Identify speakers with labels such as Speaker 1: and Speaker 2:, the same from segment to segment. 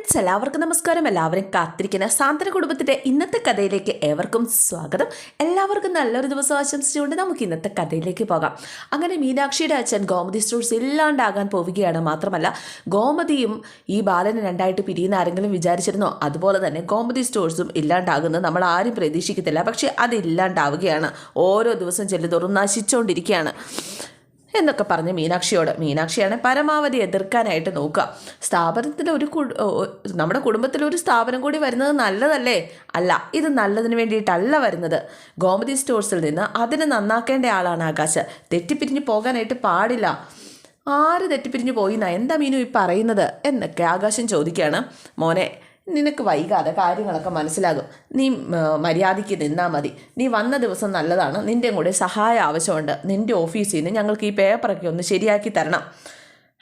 Speaker 1: Friends എല്ലാവർക്കും നമസ്കാരം. എല്ലാവരും കാത്തിരിക്കുന്ന സാന്ത്വന കുടുംബത്തിന്റെ ഇന്നത്തെ കഥയിലേക്ക് ഏവർക്കും സ്വാഗതം. എല്ലാവർക്കും നല്ലൊരു ദിവസം ആശംസിച്ചുകൊണ്ട് നമുക്ക് ഇന്നത്തെ കഥയിലേക്ക് പോകാം. അങ്ങനെ മീനാക്ഷിയുടെ അച്ഛൻ ഗോമതി സ്റ്റോഴ്സ് ഇല്ലാണ്ടാകാൻ പോവുകയാണ് മാത്രമല്ല ഗോമതിയും ഈ ബാലനെ രണ്ടായിട്ട് പിരിയുന്ന ആരെങ്കിലും വിചാരിച്ചിരുന്നോ? അതുപോലെ തന്നെ ഗോമതി സ്റ്റോഴ്സും ഇല്ലാണ്ടാകുന്നത് നമ്മൾ ആരും പ്രതീക്ഷിക്കത്തില്ല. പക്ഷേ അത് ഇല്ലാണ്ടാവുകയാണ്. ഓരോ ദിവസം ചെല്ലുതോറും നശിച്ചുകൊണ്ടിരിക്കുകയാണ് എന്നൊക്കെ പറഞ്ഞ് മീനാക്ഷിയോട്. മീനാക്ഷിയാണ് പരമാവധി എതിർക്കാനായിട്ട് നോക്കുക. സ്ഥാപനത്തിൽ ഒരു നമ്മുടെ കുടുംബത്തിൽ ഒരു സ്ഥാപനം കൂടി വരുന്നത് നല്ലതല്ലേ? അല്ല ഇത് നല്ലതിന് വേണ്ടിയിട്ടല്ല വരുന്നത്. ഗോമതി സ്റ്റോഴ്സിൽ നിന്ന് അതിനെ നന്നാക്കേണ്ട ആളാണ് ആകാശ്. തെറ്റിപ്പിരിഞ്ഞ് പോകാനായിട്ട് പാടില്ല. ആര് തെറ്റിപ്പിരിഞ്ഞ് പോയിന്നാ എന്താ മീനു ഈ പറയുന്നത്? എന്നൊക്കെ ആകാശം ചോദിക്കുകയാണ്. മോനെ നിനക്ക് വൈകാതെ കാര്യങ്ങളൊക്കെ മനസ്സിലാകും. നീ മര്യാദയ്ക്ക് നിന്നാൽ മതി. നീ വന്ന ദിവസം നല്ലതാണ്. നിന്റെ കൂടെ സഹായം ആവശ്യമുണ്ട്. നിന്റെ ഓഫീസിൽ നിന്ന് ഞങ്ങൾക്ക് ഈ പേപ്പറൊക്കെ ഒന്ന് ശരിയാക്കി തരണം.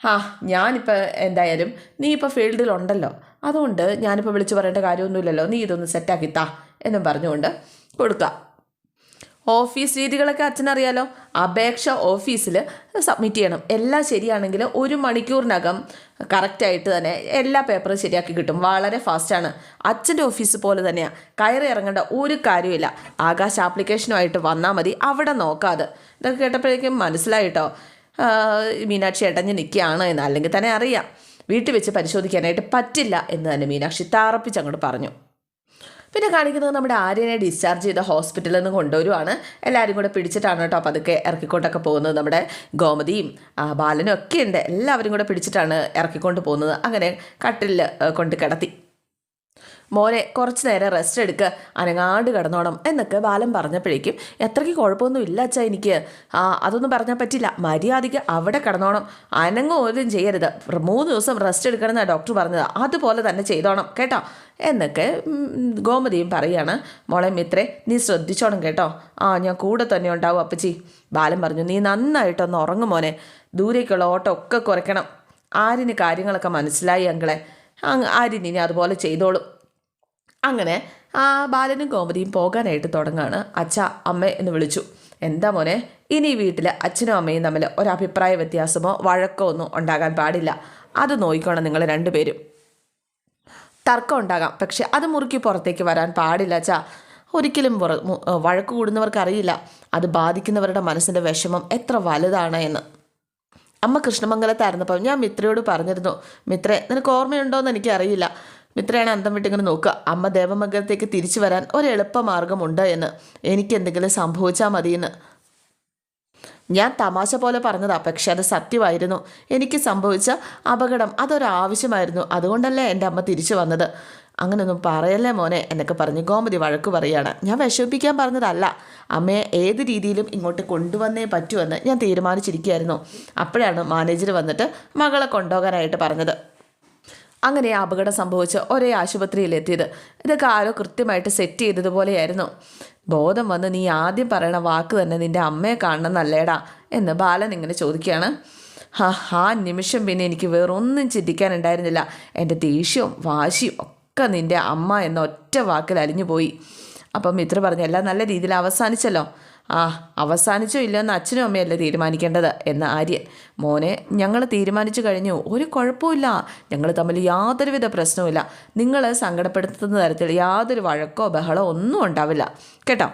Speaker 1: ആ ഞാനിപ്പോൾ എന്തായാലും നീ ഇപ്പോൾ ഫീൽഡിലുണ്ടല്ലോ. അതുകൊണ്ട് ഞാനിപ്പോൾ വിളിച്ചു പറയേണ്ട കാര്യമൊന്നുമില്ലല്ലോ. നീ ഇതൊന്ന് സെറ്റാക്കി താ എന്നും പറഞ്ഞുകൊണ്ട് കൊടുക്കുക. ഓഫീസ് രീതികളൊക്കെ അച്ഛനറിയാലോ? അപേക്ഷ ഓഫീസിൽ സബ്മിറ്റ് ചെയ്യണം. എല്ലാം ശരിയാണെങ്കിൽ ഒരു മണിക്കൂറിനകം കറക്റ്റായിട്ട് തന്നെ എല്ലാ പേപ്പറും ശരിയാക്കി കിട്ടും. വളരെ ഫാസ്റ്റാണ് അച്ഛന്റെ ഓഫീസ് പോലെ തന്നെയാണ് കയറി ഇറങ്ങേണ്ട ഒരു കാര്യമില്ല ആകാശ് ആപ്ലിക്കേഷനുമായിട്ട് വന്നാൽ മതി. അവിടെ നോക്കാതെ. ഇതൊക്കെ കേട്ടപ്പോഴേക്കും മനസ്സിലായിട്ടോ? മീനാക്ഷി ഇടഞ്ഞ് നിൽക്കുകയാണ് എന്ന്. അല്ലെങ്കിൽ തന്നെ അറിയാം. വീട്ടിൽ വെച്ച് പരിശോധിക്കാനായിട്ട് പറ്റില്ല എന്ന് തന്നെ മീനാക്ഷി താറപ്പിച്ച് അങ്ങോട്ട് പറഞ്ഞു. പിന്നെ കാണിക്കുന്നത് നമ്മുടെ ആര്യനെ ഡിസ്ചാർജ് ചെയ്ത ഹോസ്പിറ്റലിൽ നിന്ന് കൊണ്ടുവരുവാണ്. എല്ലാവരും കൂടെ പിടിച്ചിട്ടാണ് കേട്ടോ അപ്പോൾ അതൊക്കെ ഇറക്കിക്കൊണ്ടൊക്കെ പോകുന്നത്. നമ്മുടെ ഗോമതിയും ബാലനും ഒക്കെ ഉണ്ട്. എല്ലാവരും കൂടെ പിടിച്ചിട്ടാണ് ഇറക്കിക്കൊണ്ട് പോകുന്നത്. അങ്ങനെ കട്ടിലിൽ കൊണ്ട് കിടത്തി. മോനെ കുറച്ച് നേരം റെസ്റ്റ് എടുക്കുക അനങ്ങാണ്ട് കിടന്നോണം എന്നൊക്കെ ബാലൻ പറഞ്ഞപ്പോഴേക്കും എത്രയ്ക്ക് കുഴപ്പമൊന്നും ഇല്ല അച്ഛാ എനിക്ക്. ആ അതൊന്നും പറഞ്ഞാൽ പറ്റില്ല. മര്യാദയ്ക്ക് അവിടെ കിടന്നോണം. അനങ്ങും ചെയ്യരുത്. മൂന്ന് ദിവസം റെസ്റ്റ് എടുക്കണമെന്നാണ് ഡോക്ടർ പറഞ്ഞത്. അതുപോലെ തന്നെ ചെയ്തോണം കേട്ടോ? എന്നൊക്കെ ഗോമതിയും പറയാണ്. മോളെ മിത്രേ നീ ശ്രദ്ധിച്ചോണം കേട്ടോ. ആ ഞാൻ കൂടെ തന്നെ ഉണ്ടാവും അപ്പച്ചി. ബാലൻ പറഞ്ഞു നീ നന്നായിട്ടൊന്ന് ഉറങ്ങും മോനെ. ദൂരേക്കുള്ള ഓട്ടം ഒക്കെ കുറയ്ക്കണം. ആരിന് കാര്യങ്ങളൊക്കെ മനസ്സിലായി അങ്കളെ. ആരിന് ഇനി അതുപോലെ ചെയ്തോളും. അങ്ങനെ ആ ബാലനും ഗോമതിയും പോകാനായിട്ട് തുടങ്ങാണ് അച്ഛ അമ്മ എന്ന് വിളിച്ചു. എന്താ മോനെ ഇനി വീട്ടിൽ അച്ഛനും അമ്മയും തമ്മിൽ ഒരഭിപ്രായ വ്യത്യാസമോ വഴക്കോ ഒന്നും ഉണ്ടാകാൻ പാടില്ല. അത് നോക്കിക്കോണം നിങ്ങൾ രണ്ടുപേരും. തർക്കം ഉണ്ടാകാം പക്ഷെ അത് മുറുക്കി പുറത്തേക്ക് വരാൻ പാടില്ല അച്ഛാ. ഒരിക്കലും വഴക്ക് കൂടുന്നവർക്ക് അറിയില്ല. അത് ബാധിക്കുന്നവരുടെ മനസ്സിന്റെ വിഷമം എത്ര വലുതാണ് എന്ന്. അമ്മ കൃഷ്ണമംഗലത്തായിരുന്നപ്പോൾ ഞാൻ മിത്രയോട് പറഞ്ഞിരുന്നു മിത്രേ നിനക്ക് ഓർമ്മയുണ്ടോ ഓർമ്മയുണ്ടോയെന്ന് എനിക്കറിയില്ല. മിത്രയാണ് അന്തം വിട്ടിങ്ങനെ നോക്കുക. അമ്മ ദേവമംഗലത്തേക്ക് തിരിച്ചു വരാൻ ഒരെളുപ്പ മാർഗമുണ്ട് എന്ന്. എനിക്ക് എന്തെങ്കിലും സംഭവിച്ചാൽ മതിയെന്ന്. ഞാൻ തമാശ പോലെ പറഞ്ഞതാ പക്ഷെ അത് സത്യമായിരുന്നു. എനിക്ക് സംഭവിച്ച അപകടം അതൊരാവശ്യമായിരുന്നു. അതുകൊണ്ടല്ലേ എന്റെ അമ്മ തിരിച്ചു വന്നത്? അങ്ങനൊന്നും പറയല്ലേ മോനെ എന്നൊക്കെ പറഞ്ഞ് ഗോമതി വഴക്ക് പറയുകയാണ്. ഞാൻ വിഷമിപ്പിക്കാൻ പറഞ്ഞതല്ല. അമ്മയെ ഏത് രീതിയിലും ഇങ്ങോട്ട് കൊണ്ടുവന്നേ പറ്റുമെന്ന് ഞാൻ തീരുമാനിച്ചിരിക്കുകയായിരുന്നു. അപ്പോഴാണ് മാനേജർ വന്നിട്ട് മകളെ കൊണ്ടുപോകാനായിട്ട് പറഞ്ഞത്. അങ്ങനെ അപകടം സംഭവിച്ച് ഒരേ ആശുപത്രിയിൽ എത്തിയത് ഇതൊക്കെ ആരോ കൃത്യമായിട്ട് സെറ്റ് ചെയ്തതുപോലെയായിരുന്നു. ബോധം വന്ന് നീ ആദ്യം പറയണ വാക്ക് തന്നെ നിന്റെ അമ്മയെ കാണണം നല്ലേടാ എന്ന് ബാലൻ ഇങ്ങനെ ചോദിക്കുകയാണ്. ആ നിമിഷം പിന്നെ എനിക്ക് വേറൊന്നും ചിന്തിക്കാനുണ്ടായിരുന്നില്ല. എന്റെ ദേഷ്യവും വാശിയും ഒക്കെ നിന്റെ അമ്മ എന്ന ഒറ്റ വാക്കിൽ അലിഞ്ഞു പോയി അപ്പം മിത്ര പറഞ്ഞു എല്ലാം നല്ല രീതിയിൽ അവസാനിച്ചല്ലോ. ആ അവസാനിച്ചോ ഇല്ലെന്ന് അച്ഛനും അമ്മയല്ലേ തീരുമാനിക്കേണ്ടത്? എന്ന് ആര്യൻ. മോനെ ഞങ്ങൾ തീരുമാനിച്ചു കഴിഞ്ഞു. ഒരു കുഴപ്പമില്ല ഞങ്ങൾ തമ്മിൽ യാതൊരുവിധ പ്രശ്നവുമില്ല. നിങ്ങൾ സങ്കടപ്പെടുത്തുന്ന തരത്തിൽ യാതൊരു വഴക്കോ ബഹളോ ഒന്നും ഉണ്ടാവില്ല. കേട്ടോ?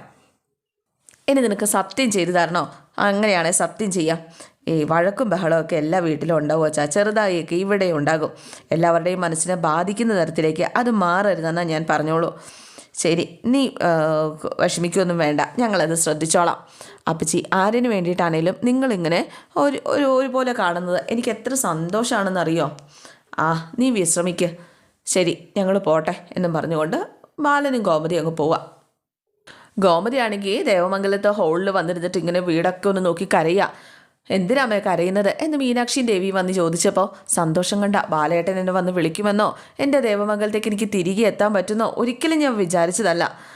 Speaker 1: ഇനി നിനക്ക് സത്യം ചെയ്തു തരണോ? അങ്ങനെയാണെങ്കിൽ സത്യം ചെയ്യാം. ഈ വഴക്കും ബഹളവും ഒക്കെ എല്ലാ വീട്ടിലും ഉണ്ടാവും അച്ഛാ? ചെറുതായൊക്കെ ഇവിടെ ഉണ്ടാകും. എല്ലാവരുടെയും മനസ്സിനെ ബാധിക്കുന്ന തരത്തിലേക്ക് അത് മാറരുതെന്നാണ് ഞാൻ പറഞ്ഞോളൂ. ശരി നീ വിഷമിക്കൊന്നും വേണ്ട. ഞങ്ങളത് ശ്രദ്ധിച്ചോളാം. അപ്പച്ചി ആരിന് വേണ്ടിയിട്ടാണേലും നിങ്ങളിങ്ങനെ ഒരു ഒരു ഒരുപോലെ കാണുന്നത് എനിക്ക് എത്ര സന്തോഷമാണെന്നറിയോ ആ നീ വിശ്രമിക്ക്. ശരി ഞങ്ങൾ പോട്ടെ എന്നും പറഞ്ഞുകൊണ്ട് ബാലനും ഗോമതി അങ്ങ് പോവാം. ഗോമതിയാണെങ്കിൽ ദേവമംഗലത്തെ ഹോളിൽ വന്നിരുന്നിട്ട് ഇങ്ങനെ വീടൊക്കെ ഒന്ന് നോക്കി കരയുക എന്തിനാമേ കരയുന്നത് എന്ന് മീനാക്ഷിയും ദേവി വന്ന് ചോദിച്ചപ്പോൾ സന്തോഷം കണ്ട ബാലേട്ടൻ എന്നെ വന്ന് വിളിക്കുമെന്നോ എന്റെ ദേവമംഗലത്തേക്ക് എനിക്ക് തിരികെ എത്താൻ പറ്റുന്നോ ഒരിക്കലും ഞാൻ വിചാരിച്ചതല്ല.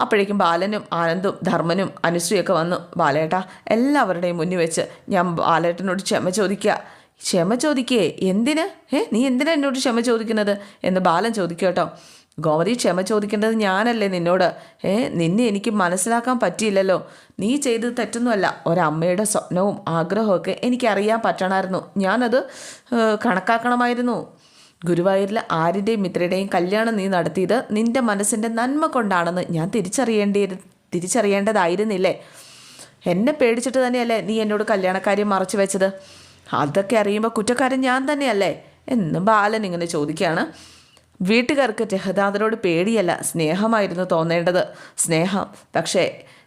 Speaker 1: അപ്പോഴേക്കും ബാലനും ആനന്ദും ധർമ്മനും അനുശ്രീയൊക്കെ വന്നു. ബാലേട്ട എല്ലാവരുടെയും മുന്നിൽ വെച്ച് ഞാൻ ബാലേട്ടനോട് ക്ഷമ ചോദിക്കുക ക്ഷമ ചോദിക്കേ എന്തിന്? ഏ നീ എന്തിനാ എന്നോട് ക്ഷമ ചോദിക്കുന്നത്? എന്ന് ബാലൻ ചോദിക്കുക കേട്ടോ. ഗോമതി ക്ഷമ ചോദിക്കേണ്ടത് ഞാനല്ലേ നിന്നോട്? ഏ നിന്നെ എനിക്ക് മനസ്സിലാക്കാൻ പറ്റിയില്ലല്ലോ. നീ ചെയ്തത് തെറ്റൊന്നുമല്ല. ഒരമ്മയുടെ സ്വപ്നവും ആഗ്രഹമൊക്കെ എനിക്കറിയാൻ പറ്റണമായിരുന്നു ഞാനത് കണക്കാക്കണമായിരുന്നു. ഗുരുവായൂരിൽ ആരുടെയും മിത്രയുടെയും കല്യാണം നീ നടത്തിയത് നിന്റെ മനസ്സിന്റെ നന്മ കൊണ്ടാണെന്ന് ഞാൻ തിരിച്ചറിയേണ്ടി തിരിച്ചറിയേണ്ടതായിരുന്നില്ലേ? എന്നെ പേടിച്ചിട്ട് തന്നെയല്ലേ നീ എന്നോട് കല്യാണക്കാര്യം മറച്ചു വെച്ചത്? അതൊക്കെ അറിയുമ്പോൾ കുറ്റക്കാരൻ ഞാൻ തന്നെയല്ലേ? എന്നും ബാലൻ ഇങ്ങനെ ചോദിക്കുകയാണ് വീട്ടുകാർക്ക് ജഹദാദനോട് പേടിയല്ല സ്നേഹമായിരുന്നു തോന്നേണ്ടത്. സ്നേഹം. പക്ഷേ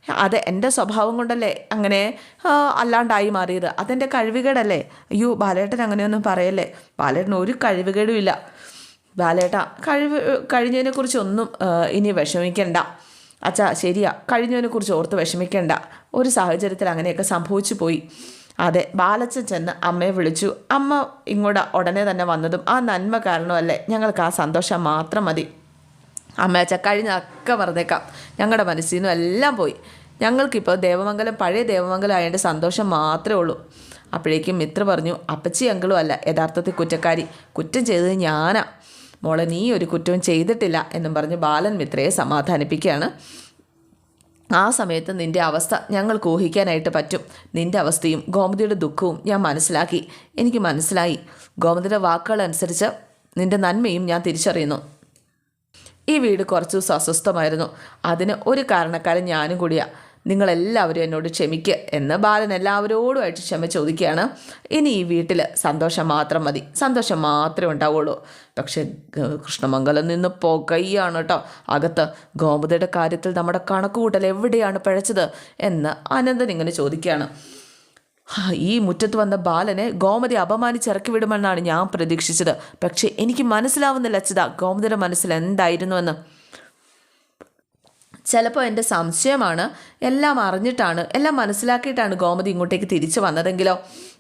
Speaker 1: അത് എന്റെ സ്വഭാവം കൊണ്ടല്ലേ അങ്ങനെ അല്ലാണ്ടായി മാറിയത്? അതെന്റെ കഴിവുകേടല്ലേ? അയ്യോ ബാലേട്ടൻ അങ്ങനെയൊന്നും പറയല്ലേ? ബാലേട്ടൻ ഒരു കഴിവുകേടും ഇല്ല ബാലേട്ട കഴിവ് കഴിഞ്ഞതിനെക്കുറിച്ചൊന്നും ഇനി വിഷമിക്കണ്ട. അച്ഛാ ശരിയാ കഴിഞ്ഞതിനെക്കുറിച്ച് ഓർത്ത് വിഷമിക്കണ്ട. ഒരു സാഹചര്യത്തിൽ അങ്ങനെയൊക്കെ സംഭവിച്ചു പോയി. അതെ ബാലച്ചൻ ചെന്ന് അമ്മയെ വിളിച്ചു. അമ്മ ഇങ്ങോട്ട് ഉടനെ തന്നെ വന്നതും ആ നന്മ കാരണമല്ലേ ഞങ്ങൾക്ക് ആ സന്തോഷം മാത്രം മതി. അമ്മയച്ച കഴിഞ്ഞൊക്കെ മറന്നേക്കാം. ഞങ്ങളുടെ മനസ്സിൽ നിന്നും എല്ലാം പോയി. ഞങ്ങൾക്കിപ്പോൾ ദേവമംഗലം പഴയ ദേവമംഗലം ആയതിന്റെ സന്തോഷം മാത്രമേ ഉള്ളൂ. അപ്പോഴേക്കും മിത്ര പറഞ്ഞു അപ്പച്ചി അങ്കിളും അല്ല യഥാർത്ഥത്തിൽ കുറ്റക്കാരി. കുറ്റം ചെയ്തത് ഞാനാ. മോളെ നീ ഒരു കുറ്റവും ചെയ്തിട്ടില്ല എന്നും പറഞ്ഞ് ബാലൻ മിത്രയെ സമാധാനിപ്പിക്കുകയാണ്. ആ സമയത്ത് നിന്റെ അവസ്ഥ ഞങ്ങൾക്ക് ഊഹിക്കാനായിട്ട് പറ്റും. നിന്റെ അവസ്ഥയും ഗോമതിയുടെ ദുഃഖവും ഞാൻ മനസ്സിലാക്കി. എനിക്ക് മനസ്സിലായി. ഗോമതിയുടെ വാക്കുകൾ അനുസരിച്ച് നിന്റെ നന്മയും ഞാൻ തിരിച്ചറിയുന്നു. ഈ വീട് കുറച്ച് ദിവസം അസ്വസ്ഥമായിരുന്നു. അതിന് ഒരു കാരണക്കാരൻ ഞാനും കൂടിയാ. നിങ്ങളെല്ലാവരും എന്നോട് ക്ഷമിക്കുക എന്ന് ബാലൻ എല്ലാവരോടുമായിട്ട് ക്ഷമ ചോദിക്കുകയാണ്. ഇനി ഈ വീട്ടിൽ സന്തോഷം മാത്രം മതി. സന്തോഷം മാത്രമേ ഉണ്ടാവുള്ളൂ. പക്ഷേ കൃഷ്ണമംഗലം നിന്ന് പുകയാണ് കേട്ടോ. അകത്ത് ഗോമതിയുടെ കാര്യത്തിൽ നമ്മുടെ കണക്കുകൂട്ടൽ എവിടെയാണ് പിഴച്ചത് എന്ന് അനന്തൻ ഇങ്ങനെ ചോദിക്കുകയാണ്. ഈ മുറ്റത്ത് വന്ന ബാലനെ ഗോമതി അപമാനിച്ച് ഇറക്കി വിടുമെന്നാണ് ഞാൻ പ്രതീക്ഷിച്ചത്. പക്ഷേ എനിക്ക് മനസ്സിലാവുന്നില്ല അച്ഛത ഗോമതിയുടെ മനസ്സിൽ എന്തായിരുന്നുവെന്ന്. ചിലപ്പോൾ എന്റെ സംശയമാണ്. എല്ലാം അറിഞ്ഞിട്ടാണ് എല്ലാം മനസ്സിലാക്കിയിട്ടാണ് ഗോമതി ഇങ്ങോട്ടേക്ക് തിരിച്ചു വന്നതെങ്കിലോ?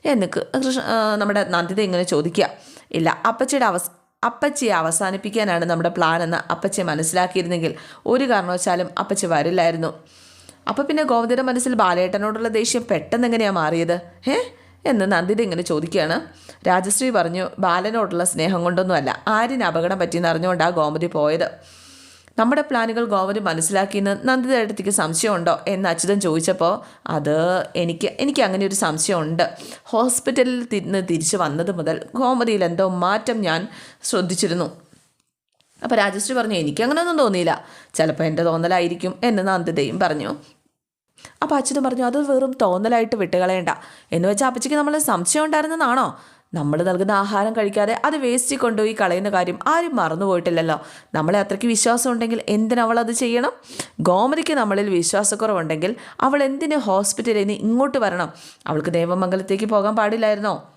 Speaker 1: എന്ന് കൃഷ്ണ നമ്മുടെ നന്ദിത ഇങ്ങനെ ചോദിക്കുക. ഇല്ല അപ്പച്ചിയുടെ അവസ് അപ്പച്ചിയെ അവസാനിപ്പിക്കാനാണ് നമ്മുടെ പ്ലാൻ എന്ന് അപ്പച്ചി മനസ്സിലാക്കിയിരുന്നെങ്കിൽ ഒരു കാരണവശാലും അപ്പച്ചി വരില്ലായിരുന്നു. അപ്പോൾ പിന്നെ ഗോമതിയുടെ മനസ്സിൽ ബാലേട്ടനോടുള്ള ദേഷ്യം പെട്ടെന്ന് എങ്ങനെയാണ് മാറിയത്? ഏ എന്ന് നന്ദിത ഇങ്ങനെ ചോദിക്കുകയാണ്. രാജശ്രീ പറഞ്ഞു ബാലനോടുള്ള സ്നേഹം കൊണ്ടൊന്നുമല്ല ആരിന് അപകടം പറ്റിയെന്ന് അറിഞ്ഞുകൊണ്ടാണ് ഗോമതി പോയത്? നമ്മുടെ പ്ലാനുകൾ ഗോവന് മനസ്സിലാക്കിയെന്ന് നന്ദിത അടുത്തേക്ക് സംശയമുണ്ടോ എന്ന് അച്യുതൻ ചോദിച്ചപ്പോൾ അത് എനിക്ക് എനിക്ക് അങ്ങനെ ഒരു സംശയമുണ്ട്. ഹോസ്പിറ്റലിൽ നിന്ന് തിരിച്ചു വന്നത് മുതൽ ഗോമതിയിൽ എന്തോ മാറ്റം ഞാൻ ശ്രദ്ധിച്ചിരുന്നു. അപ്പോൾ രാജശ്രീ പറഞ്ഞു എനിക്ക് അങ്ങനെയൊന്നും തോന്നിയില്ല. ചിലപ്പോൾ എന്റെ തോന്നലായിരിക്കും എന്ന് നന്ദിതയും പറഞ്ഞു. അപ്പോൾ അച്യുതൻ പറഞ്ഞു അത് വെറും തോന്നലായിട്ട് വിട്ടുകളയണ്ട. എന്ന് വെച്ചാൽ അപ്പച്ചിക്ക് നമ്മൾ സംശയം ഉണ്ടായിരുന്നെന്നാണോ? നമ്മൾ നൽകുന്ന ആഹാരം കഴിക്കാതെ അത് വേസ്റ്റ് കൊണ്ടുപോയി കളയുന്ന കാര്യം ആരും മറന്നുപോയിട്ടില്ലല്ലോ നമ്മളെ അത്രയ്ക്ക് വിശ്വാസം ഉണ്ടെങ്കിൽ എന്തിനവൾ അത് ചെയ്യണം? ഗോമതിക്ക് നമ്മളിൽ വിശ്വാസക്കുറവുണ്ടെങ്കിൽ അവൾ എന്തിന് ഹോസ്പിറ്റലിൽ നിന്ന് ഇങ്ങോട്ട് വരണം? അവൾക്ക് ദേവമംഗലത്തേക്ക് പോകാൻ പാടില്ലായിരുന്നോ?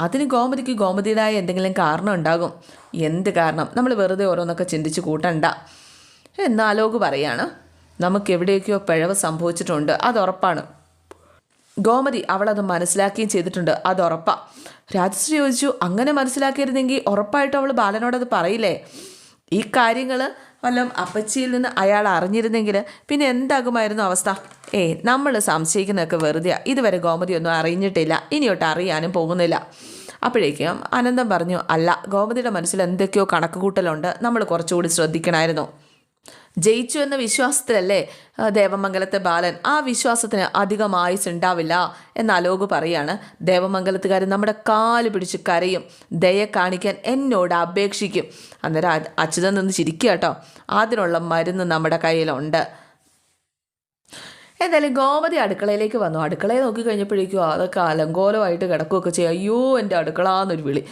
Speaker 1: അതിന് ഗോമതിക്ക് ഗോമതിയുടേതായ എന്തെങ്കിലും കാരണം ഉണ്ടാകും. എന്ത് കാരണം? നമ്മൾ വെറുതെ ഓരോന്നൊക്കെ ചിന്തിച്ച് കൂട്ടണ്ട. എന്നാലോക് പറയാണ് നമുക്ക് എവിടെയൊക്കെയോ പിഴവ് സംഭവിച്ചിട്ടുണ്ട്. അത് ഉറപ്പാണ്. ഗോമതി അവളത് മനസ്സിലാക്കുകയും ചെയ്തിട്ടുണ്ട്. അത് ഉറപ്പാ. രാജശ്രീ ചോദിച്ചു അങ്ങനെ മനസ്സിലാക്കിയിരുന്നെങ്കിൽ ഉറപ്പായിട്ടും അവൾ ബാലനോടത് പറയില്ലേ? ഈ കാര്യങ്ങൾ വല്ലതും അപ്പച്ചിയിൽ നിന്ന് അയാൾ അറിഞ്ഞിരുന്നെങ്കിൽ പിന്നെ എന്താകുമായിരുന്നു അവസ്ഥ? ഏ നമ്മൾ സംശയിക്കുന്നതൊക്കെ വെറുതെ ഇതുവരെ ഗോമതി ഒന്നും അറിഞ്ഞിട്ടില്ല. ഇനിയോട്ട് അറിയാനും പോകുന്നില്ല. അപ്പോഴേക്കും അനന്തം പറഞ്ഞു അല്ല ഗോമതിയുടെ മനസ്സിൽ എന്തൊക്കെയോ കണക്കുകൂട്ടലുണ്ട്. നമ്മൾ കുറച്ചുകൂടി ശ്രദ്ധിക്കണമായിരുന്നു ജയിച്ചു എന്ന വിശ്വാസത്തിലല്ലേ ദേവമംഗലത്തെ ബാലൻ? ആ വിശ്വാസത്തിന് അധികം ആയുസ് ഉണ്ടാവില്ല എന്ന് അലോക് പറയാണ് ദേവമംഗലത്തുകാരൻ നമ്മുടെ കാൽ പിടിച്ച് കരയും ദയ കാണിക്കാൻ എന്നോട് അപേക്ഷിക്കും. അന്നേരം അച്യുതൻ നിന്ന് ചിരിക്കുക കേട്ടോ. അതിനുള്ള മരുന്ന് നമ്മുടെ കയ്യിലുണ്ട്. എന്തായാലും ഗോമതി അടുക്കളയിലേക്ക് വന്നു. അടുക്കളയെ നോക്കി കഴിഞ്ഞപ്പോഴേക്കും അതൊക്കെ അലങ്കോലമായിട്ട് കിടക്കുകയൊക്കെ ചെയ്യും. അയ്യോ എന്റെ അടുക്കള എന്നൊരു വിളി.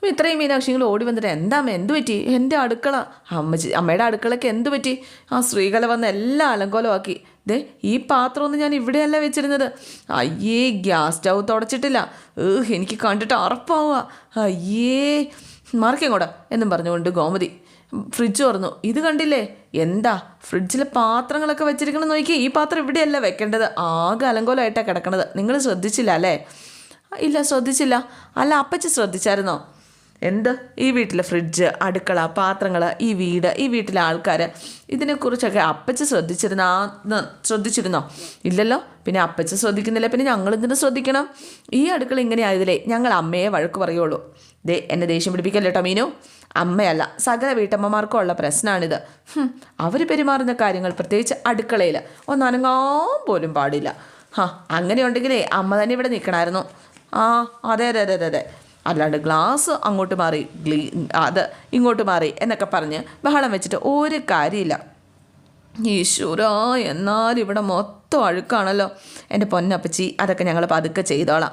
Speaker 1: അപ്പം ഇത്രയും മീനാക്ഷികൾ ഓടി വന്നിട്ട് എന്താ എന്ത് പറ്റി? എന്റെ അടുക്കള. അമ്മച്ചി അമ്മയുടെ അടുക്കളയ്ക്ക് എന്ത് പറ്റി? ആ സ്ത്രീകളെ വന്ന് എല്ലാം അലങ്കോലമാക്കി. ദേ ഈ പാത്രമൊന്നും ഞാൻ ഇവിടെയല്ല വെച്ചിരുന്നത്. അയ്യേ ഗ്യാസ് സ്റ്റൗ തുടച്ചിട്ടില്ല. ഏഹ് എനിക്ക് കണ്ടിട്ട് അറപ്പാവുക. അയ്യേ. മാറിക്കങ്ങോടാ എന്നും പറഞ്ഞുകൊണ്ട് ഗോമതി ഫ്രിഡ്ജ് തുറന്നു. ഇത് കണ്ടില്ലേ? എന്താ? ഫ്രിഡ്ജിലെ പാത്രങ്ങളൊക്കെ വെച്ചിരിക്കണം നോക്കി ഈ പാത്രം ഇവിടെയല്ല വെക്കേണ്ടത്. ആകെ അലങ്കോലമായിട്ടാണ് കിടക്കണത്. നിങ്ങൾ ശ്രദ്ധിച്ചില്ല അല്ലേ? ഇല്ല ശ്രദ്ധിച്ചില്ല. അല്ല അപ്പച്ചി ശ്രദ്ധിച്ചായിരുന്നോ? എന്ത്? ഈ വീട്ടിലെ ഫ്രിഡ്ജ് അടുക്കള പാത്രങ്ങൾ ഈ വീട് ഈ വീട്ടിലെ ആൾക്കാർ ഇതിനെക്കുറിച്ചൊക്കെ അപ്പച്ച ശ്രദ്ധിച്ചിരുന്ന ശ്രദ്ധിച്ചിരുന്നോ? ഇല്ലല്ലോ. പിന്നെ അപ്പച്ച ശ്രദ്ധിക്കുന്നില്ല. പിന്നെ ഞങ്ങൾ ഇതിനെ ശ്രദ്ധിക്കണം? ഈ അടുക്കള ഇങ്ങനെ ആയതിലേ ഞങ്ങൾ അമ്മയെ വഴക്ക് പറയുള്ളൂ. ദേ എന്നെ ദേഷ്യം പിടിപ്പിക്കല്ലോ കേട്ടോ മീനു? അമ്മയല്ല സകല വീട്ടമ്മമാർക്കും ഉള്ള പ്രശ്നമാണിത് അവർ പെരുമാറുന്ന കാര്യങ്ങൾ പ്രത്യേകിച്ച് അടുക്കളയിൽ ഒന്നാനങ്ങാൻ പോലും പാടില്ല. ഹാ അങ്ങനെ ഉണ്ടെങ്കിലേ അമ്മ തന്നെ ഇവിടെ നിൽക്കണമായിരുന്നു ആ അതെ അതെ അതെ അതെ. അല്ലാണ്ട് ഗ്ലാസ് അങ്ങോട്ട് മാറി ഗ്ലീ അത് ഇങ്ങോട്ട് മാറി എന്നൊക്കെ പറഞ്ഞ് ബഹളം വെച്ചിട്ട് ഒരു കാര്യമില്ല. ഈശ്വര എന്നാലും ഇവിടെ മൊത്തം അഴുക്കാണല്ലോ. എന്റെ പൊന്നപ്പച്ചി അതൊക്കെ ഞങ്ങൾ പതുക്കെ ചെയ്തോളാം.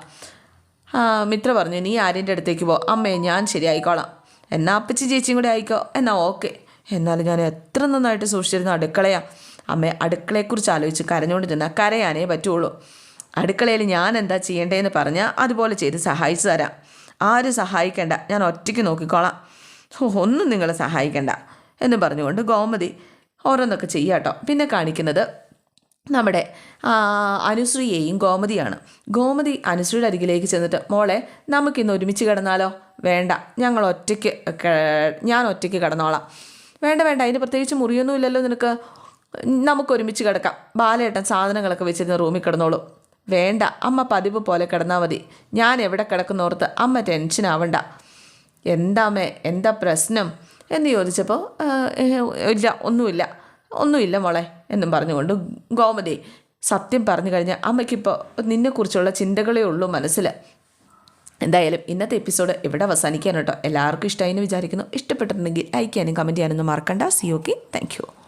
Speaker 1: മിത്ര പറഞ്ഞു നീ ആര്യന്റെ അടുത്തേക്ക് പോ. അമ്മയെ ഞാൻ ശരിയായിക്കോളാം. എന്നാൽ അപ്പച്ചി ചേച്ചിയും കൂടെ ആയിക്കോ. എന്നാൽ ഓക്കെ. എന്നാലും ഞാൻ എത്ര നന്നായിട്ട് സൂക്ഷിച്ചിരുന്ന അടുക്കളയാ. അമ്മ അടുക്കളയെക്കുറിച്ച് ആലോചിച്ച് കരഞ്ഞുകൊണ്ട് ചെന്നാൽ കരയാനേ പറ്റുള്ളൂ. അടുക്കളയിൽ ഞാൻ എന്താ ചെയ്യേണ്ടതെന്ന് പറഞ്ഞാൽ അതുപോലെ ചെയ്ത് സഹായിച്ചു തരാം. ആരും സഹായിക്കണ്ട. ഞാൻ ഒറ്റയ്ക്ക് നോക്കിക്കോളാം. ഒന്നും നിങ്ങളെ സഹായിക്കണ്ട. എന്ന് പറഞ്ഞുകൊണ്ട് ഗോമതി ഓരോന്നൊക്കെ ചെയ്യാട്ടോ. പിന്നെ കാണിക്കുന്നത് നമ്മുടെ അനുശ്രീയെയും ഗോമതിയാണ്. ഗോമതി അനുശ്രീയുടെ അരികിലേക്ക് ചെന്നിട്ട് മോളെ നമുക്കിന്ന് ഒരുമിച്ച് കിടന്നാലോ? വേണ്ട. ഞങ്ങൾ ഒറ്റയ്ക്ക് ഞാൻ ഒറ്റയ്ക്ക് കിടന്നോളാം. വേണ്ട വേണ്ട. അതിന് പ്രത്യേകിച്ച് മുറിയൊന്നുമില്ലല്ലോ നിനക്ക്. നമുക്ക് ഒരുമിച്ച് കിടക്കാം. ബാലേട്ടൻ സാധനങ്ങളൊക്കെ വെച്ചിരുന്ന റൂമിൽ കിടന്നോളൂ. വേണ്ട അമ്മ പതിവ് പോലെ കിടന്നാൽ മതി. ഞാൻ എവിടെ കിടക്കുന്നോർത്ത് അമ്മ ടെൻഷൻ ആവണ്ട. എന്താമ്മേ എന്താ പ്രശ്നം? എന്ന് ചോദിച്ചപ്പോൾ "ആ, ഏ, ഇല്ല ഒന്നുമില്ല. ഒന്നുമില്ല മോളെ എന്നും പറഞ്ഞുകൊണ്ട് ഗോമതി സത്യം പറഞ്ഞു കഴിഞ്ഞാൽ അമ്മയ്ക്കിപ്പോൾ നിന്നെക്കുറിച്ചുള്ള ചിന്തകളേ ഉള്ളൂ മനസ്സിൽ എന്തായാലും ഇന്നത്തെ എപ്പിസോഡ് ഇവിടെ അവസാനിക്കാൻ കേട്ടോ. എല്ലാവർക്കും ഇഷ്ടമായി എന്ന് വിചാരിക്കുന്നു. ഇഷ്ടപ്പെട്ടിട്ടുണ്ടെങ്കിൽ ലൈക്ക് ചെയ്യാനും കമന്റ് ചെയ്യാനൊന്നും മറക്കണ്ട. C okay thank